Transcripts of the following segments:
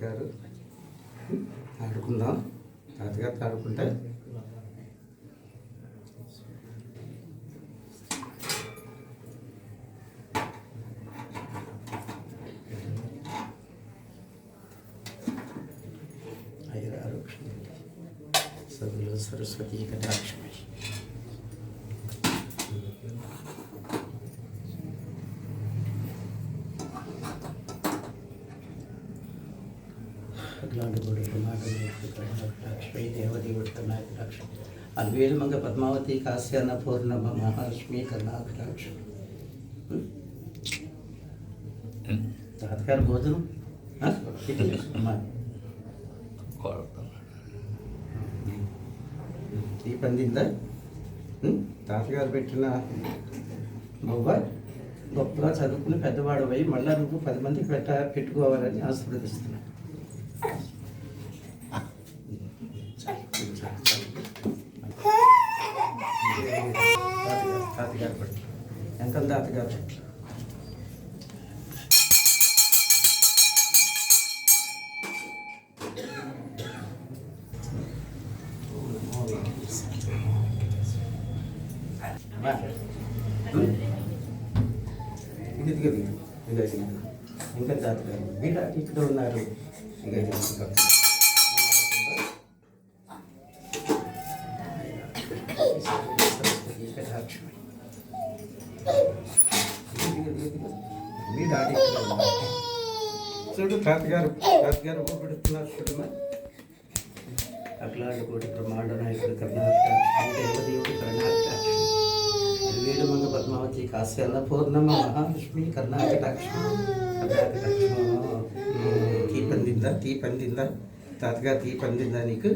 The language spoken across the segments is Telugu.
తాతగారు ఆడుకుందాం. తాతగారు ఆడుకుంటే సభలో సరస్వతి కటాక్షమై. అగ్లాండగోడు లక్ష్మీ దేవదేవుడు కర్ణాకటాక్షం అద్వేదమంగ పద్మావతి కాశ్యాన పూర్ణమ మహాలక్ష్మి కర్ణాకటాక్షం తాతగారు భోజనం ఈ పందిందా తాతగారు పెట్టిన బొవ్వ గొప్పగా చదువుకుని పెద్దవాడు పోయి మళ్ళా నువ్వు పది మందికి పెట్ట పెట్టుకోవాలని ఆశీర్వదిస్తున్నాను తాతగారు తాతగారు పట్టు ఎంకల్ తాతగారు పట్టు అమ్మా. ఉం? ఇది ఇది ఇది ఇది ఇది ఇంకా తాతగారు వీళ్ళ ఇక్కడ ఉన్నారు చూడు తాతగారు తాతగారు ఊపిడుతున్నారు చూడమ్మా. అట్లాంటి కోటి బ్రహ్మాండ నాయకుడు కర్ణాటక అంటే యువతి యువతి కర్ణాటక వేడుమంగ పద్మావతి కాశ్యాల మహాలక్ష్మి కర్ణాటక తీ పందిందా తీ పందిందా? తాతగారు తీ పందిందా నీకు?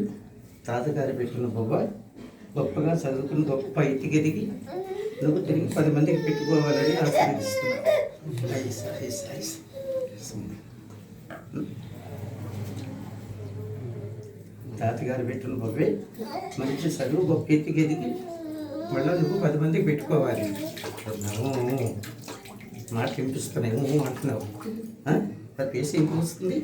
తాతగారు పెట్టిన బొబ్బ గొప్పగా చదువుకుని గొప్ప ఇంటికి ఎదిగి నువ్వు తిరిగి పది మందికి పెట్టుకోవాలని ఆశీర్వదిస్తున్నా తాతగారు పెట్టిన బొబ్బే మంచి చదువు గొప్ప ఎత్తికి ఎదిగి మళ్ళీ నువ్వు పది మందికి పెట్టుకోవాలి. మాట వినిపిస్తున్నాయి అంటున్నావు? మరి పేసి ఏం వస్తుంది